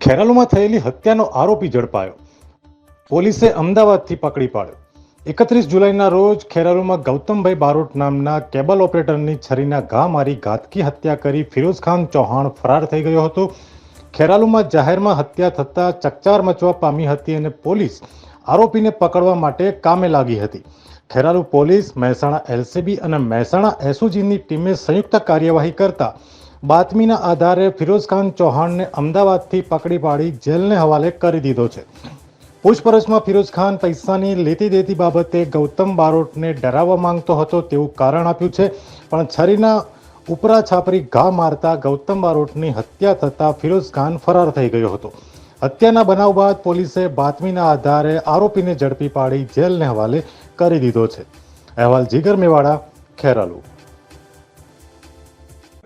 ખેરાલુમાં થયેલી હત્યાનો આરોપી ઝડપાયો. પોલીસે અમદાવાદથી પકડી પાડ્યો. એકત્રીસ જુલાઈના રોજ ખેરાલુમાં ગૌતમભાઈ બારોટ નામના કેબલ ઓપરેટરની છરીના ઘા મારી ઘાતકી હત્યા કરી ફિરોઝ ખાન ચૌહાણ ફરાર થઈ ગયો હતો. ખેરાલુમાં જાહેરમાં હત્યા થતાં ચકચાર મચવા પામી હતી અને પોલીસ આરોપીને પકડવા માટે કામે લાગી હતી. ખેરાલુ પોલીસ, મહેસાણા એલસીબી અને મહેસાણા એસઓજીની ટીમે સંયુક્ત કાર્યવાહી કરતા બાતમીના આધારે ફિરોઝ ખાન ચૌહાણને અમદાવાદથી પકડી પાડી જેલને હવાલે કરી દીધો છે. પૂછપરછમાં ફિરોઝ ખાન પૈસાની લેતી દેતી બાબતે ગૌતમ બારોટને ડરાવવા માંગતો હતો તેવું કારણ આપ્યું છે, પણ છરીના ઉપરા છાપરી ઘા મારતા ગૌતમ બારોટની હત્યા થતાં ફિરોઝ ખાન ફરાર થઈ ગયો હતો. હત્યાના બનાવ બાદ પોલીસે બાતમીના આધારે આરોપીને ઝડપી પાડી જેલને હવાલે કરી દીધો છે. અહેવાલ જીગર મેવાડા ખેરાલુ.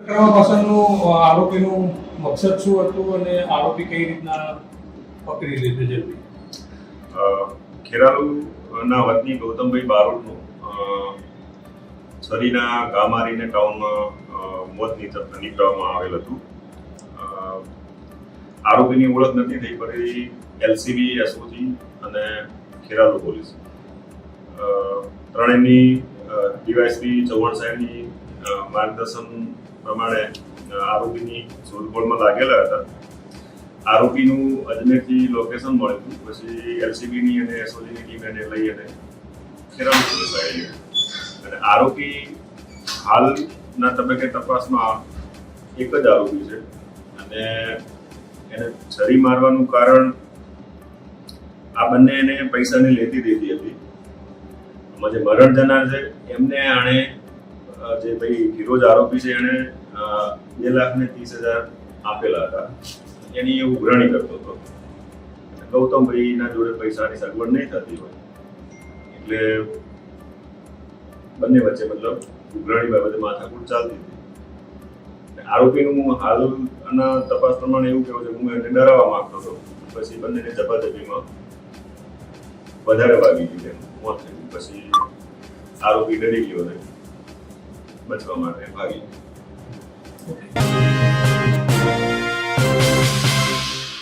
પાછળનું આરોપીનું મકસદ શું હતું અને આરોપી કઈ રીતના પકડી લીધે ખેરાલુના વતની ગૌતમભાઈ બારોટનું અ, છરીના ગામારીને ટાઉનમાં મોત નીપજવામાં આવેલ હતું. અ, આરોપીની ઓળખ નથી થઈ પડી એલસીબી એસઓજી અને ખેરાલુ પોલીસ. ત્રણેયની ડીવાયસપી ચૌહાણ સાહેબની માર્ગદર્શન પ્રમાણે આરોપીની શોધખોળમાં લાગેલા હતા. આરોપીનું અજમેરથી લોકેશન મળ્યું પછી એલસીબીની અને એસઓજીની ટીમ એને લઈ અને ખેરાલુ પોલીસ આવી અને આરોપી હાલના તબક્કે તપાસમાં એક જ આરોપી છે. અને એને છરી મારવાનું કારણ આ બંને એને પૈસાની લેતી દેતી હતી. આમાં જે મરણ જનાર છે, એમને આણે જે ભાઈ ફિરોજ આરોપી છે, એણે બે લાખ ને ત્રીસ હજાર આપેલા હતા. એની એ ઉઘરાણી કરતો હતો. ગૌતમભાઈના જોડે પૈસાની સગવડ નહીં થતી હોય, એટલે બંને વચ્ચે મતલબ ઉઘરાણી બાબતે માથાકૂટ ચાલતી હતી. આરોપીનું હાલના તપાસ પ્રમાણે એવું કહેવું છે હું એને ડરાવવા માંગતો હતો. પછી બંનેને ઝપાઝપીમાં વધારે વાગી ગઈ તેમ મોત થઈ ગયું પછી આરોપી ડરી ગયો ને બચવા માટે ભાગી ગયો.